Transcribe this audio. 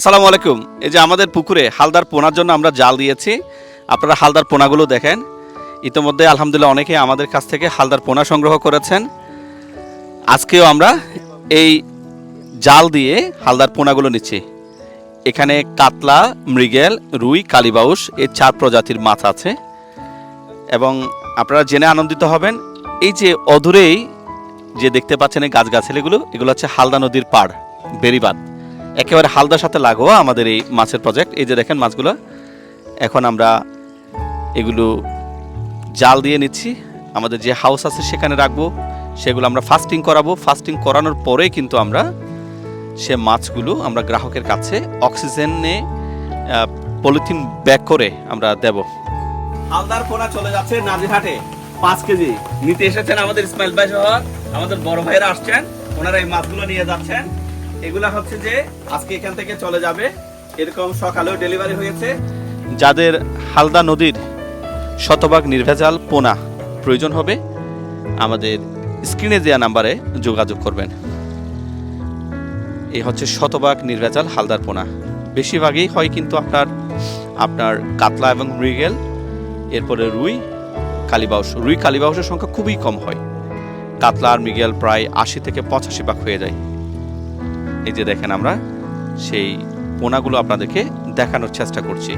আসসালামু আলাইকুম। এই যে আমাদের পুকুরে হালদার পোনার জন্য আমরা জাল দিয়েছি। আপনারা হালদার পোনাগুলো দেখেন। ইতিমধ্যে আলহামদুলিল্লাহ অনেকে আমাদের কাছ থেকে হালদার পোনা সংগ্রহ করেছেন। আজকেও আমরা এই জাল দিয়ে হালদার পোনাগুলো নিচ্ছি। এখানে কাতলা, মৃগেল, রুই কালিবাউস এই চার প্রজাতির মাছ আছে। এবং আপনারা জেনে আনন্দিত হবেন, এই যে অদূরেই যে দেখতে পাচ্ছেন এই গাছগাছালিগুলো, এগুলো হচ্ছে হালদা নদীর পাড় বেরিবাদ একেবারে হালদার সাথে লাগোয়া আমাদের এই মাছের প্রজেক্ট এই যে দেখেন মাছগুলো, এখন আমরা এগুলো জাল দিয়ে নিচ্ছি। আমাদের যে হাউস আছে সেখানে রাখব। সেগুলো আমরা ফাস্টিং করাবো। ফাস্টিং করানোর পরেই কিন্তু আমরা সে মাছগুলো আমরা গ্রাহকের কাছে অক্সিজেনে পলিথিন ব্যাগ করে আমরা দেব। হালদার পোনা চলে যাচ্ছে নাজিরহাটে, পাঁচ কেজি। নিতে এসেছেন আমাদের ইসমাইল ভাই সহ, আমাদের বড় ভাইরা আসছেন, ওনারা এই মাছগুলো নিয়ে যাচ্ছেন। এগুলা হচ্ছে যে আজকে এখান থেকে চলে যাবে। এরকম সকালেও ডেলিভারি হয়েছে। যাদের হালদা নদীর শতভাগ নির্ভেজাল পোনা প্রয়োজন হবে, আমাদের স্ক্রিনে দেওয়া নাম্বারে যোগাযোগ করবেন। এই হচ্ছে শতভাগ নির্ভেজাল হালদার পোনা। বেশিরভাগই হয় কিন্তু আপনার আপনার কাতলা এবং মৃগেল, এরপরে রুই, কালীবাউস। রুই কালীবাউসের সংখ্যা খুবই কম হয়। কাতলা আর মৃগেল প্রায় আশি থেকে পঁচাশি ভাগ হয়ে যায়। এই যে দেখেন আমরা সেই পোনাগুলো আপনাদেরকে দেখানোর চেষ্টা করছি।